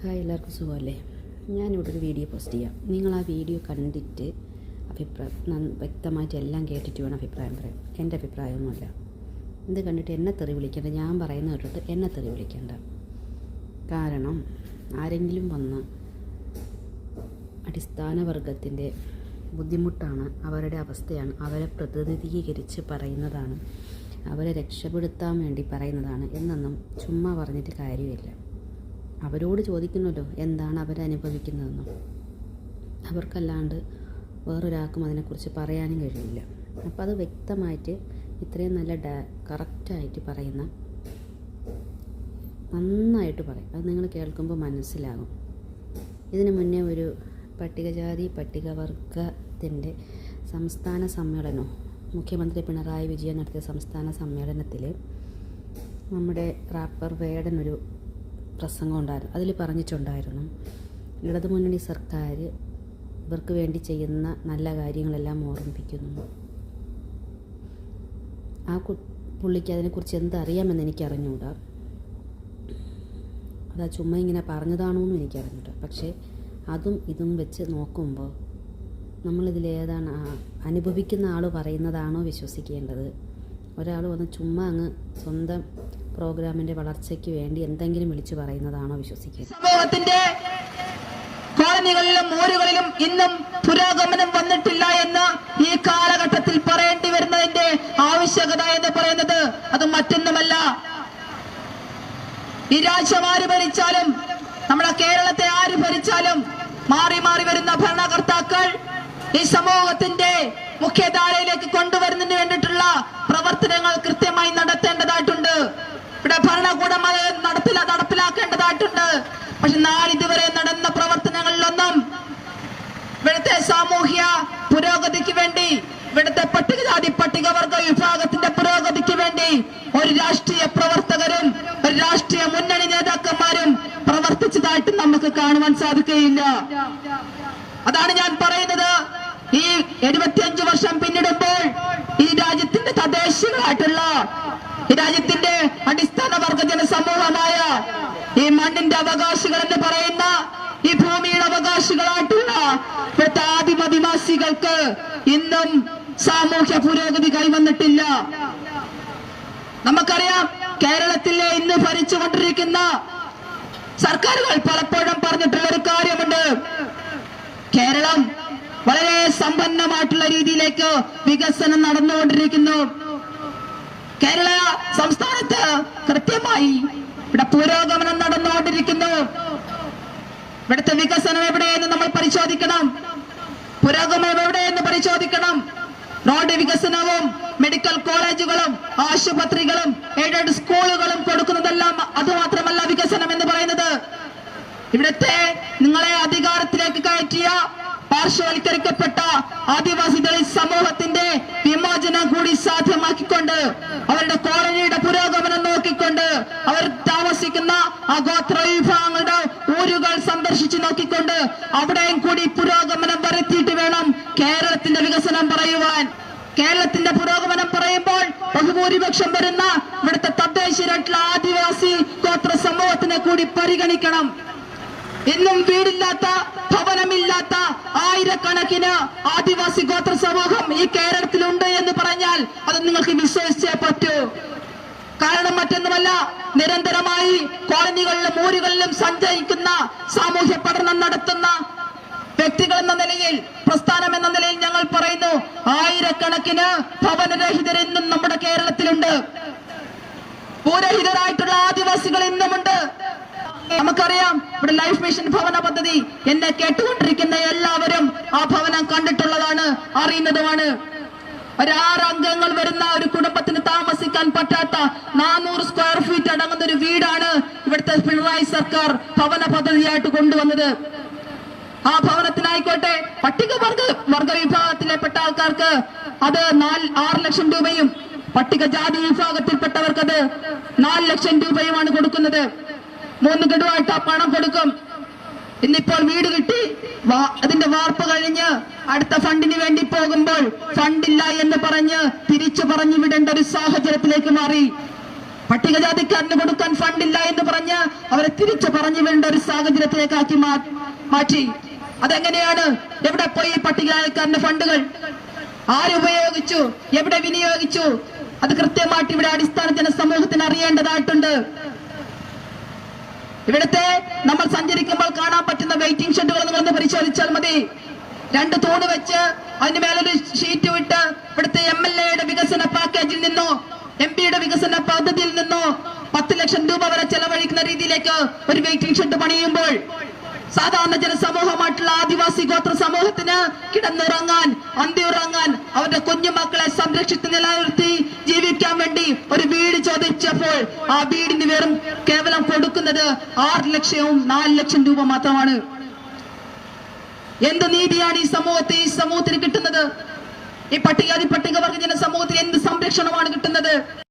Hi എല്ലാവർക്കും സുഖമല്ലേ? ഞാനിവിടെ ഒരു വീഡിയോ പോസ്റ്റ് ചെയ്യാം. നിങ്ങൾ ആ വീഡിയോ കണ്ടിട്ട് അഭിപ്രായം വ്യക്തമായിട്ട് എല്ലാം കേട്ടിട്ട് വേണം അഭിപ്രായം പറയാം എന്റെ അഭിപ്രായമൊന്നുമല്ല. ഇത് കണ്ടിട്ട് എന്നെ തെറി വിളിക്കേണ്ട. ഞാൻ പറയുന്ന കേട്ടിട്ട് എന്നെ തെറി വിളിക്കേണ്ട. കാരണം ആരെങ്കിലും വന്ന് അടിസ്ഥാന വർഗത്തിന്റെ ബുദ്ധിമുട്ടാണ് അവരുടെ അവസ്ഥയാണ് അവരെ പ്രതിനിധീകരിച്ച് പറയുന്നതാണ് അവരെ രക്ഷപ്പെടുത്താൻ വേണ്ടി പറയുന്നതാണ് എന്നൊന്നും ചുമ്മാ പറഞ്ഞിട്ട് കാര്യമില്ല. അവരോട് ചോദിക്കണമല്ലോ എന്താണ് അവരനുഭവിക്കുന്നതെന്നും. അവർക്കല്ലാണ്ട് വേറൊരാൾക്കും അതിനെക്കുറിച്ച് പറയാനും കഴിയില്ല. അപ്പോൾ അത് വ്യക്തമായിട്ട് ഇത്രയും നല്ല ഡാ കറക്റ്റായിട്ട് പറയുന്ന നന്നായിട്ട് പറയും. അത് നിങ്ങൾ കേൾക്കുമ്പോൾ മനസ്സിലാകും. ഇതിനു മുന്നേ ഒരു പട്ടികജാതി പട്ടികവർഗത്തിന്റെ സംസ്ഥാന സമ്മേളനം മുഖ്യമന്ത്രി പിണറായി വിജയൻ നടത്തിയ സംസ്ഥാന സമ്മേളനത്തിൽ നമ്മുടെ റാപ്പർ ഒരു പ്രസംഗം ഉണ്ടായിരുന്നു അതിൽ പറഞ്ഞിട്ടുണ്ടായിരുന്നു ഇടതുമുന്നണി സർക്കാർ ഇവർക്ക് വേണ്ടി ചെയ്യുന്ന നല്ല കാര്യങ്ങളെല്ലാം ഓർമ്മിപ്പിക്കുന്നു. ആ കു പുള്ളിക്ക് അതിനെക്കുറിച്ച് എന്തറിയാമെന്ന് എനിക്കറിഞ്ഞൂടാ. അതാ ചുമ്മാ ഇങ്ങനെ പറഞ്ഞതാണോ എന്നും എനിക്കറിഞ്ഞൂടാ. പക്ഷേ അതും ഇതും വെച്ച് നോക്കുമ്പോൾ നമ്മളിതിലേതാണ് അനുഭവിക്കുന്ന ആൾ പറയുന്നതാണോ വിശ്വസിക്കേണ്ടത്? ഒരാൾ വന്ന് ചുമ്മാ അങ്ങ് സ്വന്തം പ്രോഗ്രാമിന്റെ വളർച്ചയ്ക്ക് വേണ്ടി എന്തെങ്കിലും വിളിച്ചു പറയുന്നതാണോ വിശ്വസിക്കുന്നത് സമൂഹത്തിന്റെ കോളനികളിലും ഊരുകളിലും ഇന്നും പുരോഗമനം വന്നിട്ടില്ല എന്ന് ഈ കാലഘട്ടത്തിൽ പറയേണ്ടി വരുന്നതിന്റെ ആവശ്യകത എന്ന് പറയുന്നത് അത് മറ്റൊന്നുമല്ല. ഈ രാജ്യം ആര് ഭരിച്ചാലും നമ്മുടെ കേരളത്തെ ആര് ഭരിച്ചാലും മാറി മാറി വരുന്ന ഭരണകർത്താക്കൾ ഈ സമൂഹത്തിന്റെ മുഖ്യധാരയിലേക്ക് കൊണ്ടുവരുന്നതിന് വേണ്ടിയിട്ടുള്ള പ്രവർത്തനങ്ങൾ കൃത്യമായി നടത്തേണ്ടതായിട്ടുണ്ട് ഇവിടെ നടപ്പില നടപ്പിലാക്കേണ്ടതായിട്ടുണ്ട്. പക്ഷെ നാളിതുവരെ നടന്ന പ്രവർത്തനങ്ങളിലൊന്നും ഇവിടുത്തെ സാമൂഹ്യ പുരോഗതിക്ക് വേണ്ടി ഇവിടുത്തെ പട്ടികജാതി പട്ടികവർഗ വിഭാഗത്തിന്റെ പുരോഗതിക്ക് വേണ്ടി ഒരു രാഷ്ട്രീയ പ്രവർത്തകരും ഒരു രാഷ്ട്രീയ മുന്നണി നേതാക്കന്മാരും പ്രവർത്തിച്ചതായിട്ട് നമുക്ക് കാണുവാൻ സാധിക്കുകയില്ല. അതാണ് ഞാൻ പറയുന്നത്. ഈ എഴുപത്തിയഞ്ചു വർഷം പിന്നിടുമ്പോൾ ഈ രാജ്യത്തിന്റെ തദ്ദേശികളായിട്ടുള്ള ഈ രാജ്യത്തിന്റെ അടിസ്ഥാന വർഗ ജനസമൂഹമായ ഈ മണ്ണിന്റെ അവകാശികൾ എന്ന് പറയുന്ന ഈ ഭൂമിയുടെ അവകാശികളായിട്ടുള്ള ഇവിടുത്തെ ഇന്നും സാമൂഹ്യ പുരോഗതി കൈവന്നിട്ടില്ല. നമുക്കറിയാം കേരളത്തിലെ ഇന്ന് ഭരിച്ചുകൊണ്ടിരിക്കുന്ന സർക്കാരുകൾ പലപ്പോഴും പറഞ്ഞിട്ടുള്ള ഒരു കാര്യമുണ്ട്. കേരളം വളരെ സമ്പന്നമായിട്ടുള്ള രീതിയിലേക്ക് വികസനം നടന്നുകൊണ്ടിരിക്കുന്നു. കേരള സംസ്ഥാനത്ത് കൃത്യമായി ഇവിടെ പുരോഗമനം നടന്നുകൊണ്ടിരിക്കുന്നു. ഇവിടുത്തെ വികസനം എവിടെയെന്ന് നമ്മൾ പരിശോധിക്കണം. പുരോഗമനം എവിടെയെന്ന് പരിശോധിക്കണം. റോഡ് വികസനവും മെഡിക്കൽ കോളേജുകളും ആശുപത്രികളും എയ്ഡഡ് സ്കൂളുകളും കൊടുക്കുന്നതെല്ലാം അതുമാത്രമല്ല വികസനം എന്ന് പറയുന്നത്. ഇവിടുത്തെ നിങ്ങളെ അധികാരത്തിലേക്ക് കയറ്റിയ പാർശ്വവൽക്കരിക്കപ്പെട്ട ആദിവാസി ദളിത് സമൂഹത്തിന്റെ വിമോചനം കൂടി സാധ്യമാക്കിക്കൊണ്ട് അവരുടെ കോളനിയുടെ പുരോഗമനം നോക്കിക്കൊണ്ട് അവർ താമസിക്കുന്ന അഗോത്ര ഗോത്ര വിഭാഗങ്ങളുടെ ഊരുകൾ സന്ദർശിച്ചു നോക്കിക്കൊണ്ട് അവിടെയും കൂടി പുരോഗമനം വരുത്തിയിട്ട് വേണം കേരളത്തിന്റെ വികസനം പറയുവാൻ. കേരളത്തിന്റെ പുരോഗമനം പറയുമ്പോൾ ബഹുഭൂരിപക്ഷം വരുന്ന ഇവിടുത്തെ തദ്ദേശീയരായിട്ടുള്ള ആദിവാസി ഗോത്ര സമൂഹത്തിനെ കൂടി പരിഗണിക്കണം. ഇന്നും വീടില്ലാത്ത ഭവനമില്ലാത്ത ആയിരക്കണക്കിന് ആദിവാസി ഗോത്ര സമൂഹം ഈ കേരളത്തിലുണ്ട് എന്ന് പറഞ്ഞാൽ അത് നിങ്ങൾക്ക് വിശ്വസിച്ചേ പറ്റൂ. കാരണം മറ്റൊന്നുമല്ല നിരന്തരമായി കോളനികളിലും ഊരുകളിലും സഞ്ചരിക്കുന്ന സാമൂഹ്യ പഠനം നടത്തുന്ന വ്യക്തികൾ എന്ന നിലയിൽ പ്രസ്ഥാനം എന്ന നിലയിൽ ഞങ്ങൾ പറയുന്നു ആയിരക്കണക്കിന് ഭവനരഹിതർ ഇന്നും നമ്മുടെ കേരളത്തിലുണ്ട്. ഭൂരഹിതരായിട്ടുള്ള ആദിവാസികൾ ഇന്നുമുണ്ട്. നമുക്കറിയാം ഇവിടെ ലൈഫ് മിഷൻ ഭവന പദ്ധതി എന്നെ കേട്ടുകൊണ്ടിരിക്കുന്ന എല്ലാവരും ആ ഭവനം കണ്ടിട്ടുള്ളതാണ് അറിയുന്നതുമാണ്. ഒരു ആറ് അംഗങ്ങൾ വരുന്ന ഒരു കുടുംബത്തിന് താമസിക്കാൻ പറ്റാത്ത നാനൂറ് സ്ക്വയർ ഫീറ്റ് അടങ്ങുന്ന ഒരു വീടാണ് ഇവിടുത്തെ പിണറായി സർക്കാർ ഭവന പദ്ധതിയായിട്ട് കൊണ്ടുവന്നത്. ആ ഭവനത്തിനായിക്കോട്ടെ പട്ടികവർഗ വർഗ വിഭാഗത്തിലെപ്പെട്ട ആൾക്കാർക്ക് അത് നാല് ആറ് ലക്ഷം രൂപയും പട്ടികജാതി വിഭാഗത്തിൽപ്പെട്ടവർക്ക് അത് നാല് ലക്ഷം രൂപയുമാണ് കൊടുക്കുന്നത്. മൂന്ന് ഗഡുവായിട്ട് ആ പണം കൊടുക്കും. ഇന്നിപ്പോൾ വീട് കിട്ടി. അതിന്റെ വാർപ്പ് കഴിഞ്ഞ് അടുത്ത ഫണ്ടിന് വേണ്ടി പോകുമ്പോൾ ഫണ്ടില്ല എന്ന് പറഞ്ഞ് തിരിച്ചു പറഞ്ഞു വിടേണ്ട ഒരു സാഹചര്യത്തിലേക്ക് മാറി. പട്ടികജാതിക്കാരന് കൊടുക്കാൻ ഫണ്ടില്ല എന്ന് പറഞ്ഞ് അവരെ തിരിച്ചു പറഞ്ഞു വിടേണ്ട ഒരു സാഹചര്യത്തിലേക്കാക്കി മാറ്റി. അതെങ്ങനെയാണ്? എവിടെ പോയി പട്ടികജാതിക്കാരന്റെ ഫണ്ടുകൾ? ആരുപയോഗിച്ചു എവിടെ വിനിയോഗിച്ചു? അത് കൃത്യമായിട്ട് ഇവിടെ അടിസ്ഥാന ജനസമൂഹത്തിന് അറിയേണ്ടതായിട്ടുണ്ട്. ഇവിടുത്തെ നമ്മൾ സഞ്ചരിക്കുമ്പോൾ കാണാൻ പറ്റുന്ന വെയിറ്റിംഗ് ഷെഡുകൾ നിങ്ങളൊന്ന് പരിശോധിച്ചാൽ മതി. രണ്ട് തൂണ് വെച്ച് അതിന് മേലൊരു ഷീറ്റ് വിട്ട് ഇവിടുത്തെ എം എൽ എയുടെ വികസന പാക്കേജിൽ നിന്നോ എം പിയുടെ വികസന പദ്ധതിയിൽ നിന്നോ പത്ത് ലക്ഷം രൂപ വരെ ചെലവഴിക്കുന്ന രീതിയിലേക്ക് ഒരു വെയിറ്റിംഗ് ഷെഡ് പണിയുമ്പോൾ സാധാരണ ജനസമൂഹമായിട്ടുള്ള ആദിവാസി ഗോത്ര സമൂഹത്തിന് കിടന്നുറങ്ങാൻ അന്തിയുറങ്ങാൻ അവരുടെ കുഞ്ഞുമക്കളെ സംരക്ഷിച്ച് നിലനിർത്തി ജീവിക്കാൻ വേണ്ടി ഒരു വീട് ചോദിച്ചപ്പോൾ ആ വീടിന് വെറും കേവലം കൊടുക്കുന്നത് ആറ് ലക്ഷവും നാല് ലക്ഷം രൂപ മാത്രമാണ്. എന്ത് നീതിയാണ് ഈ സമൂഹത്തെ ഈ സമൂഹത്തിന് കിട്ടുന്നത്? ഈ പട്ടികാതി പട്ടികവർഗ ജന സമൂഹത്തിന് എന്ത് സംരക്ഷണമാണ് കിട്ടുന്നത്?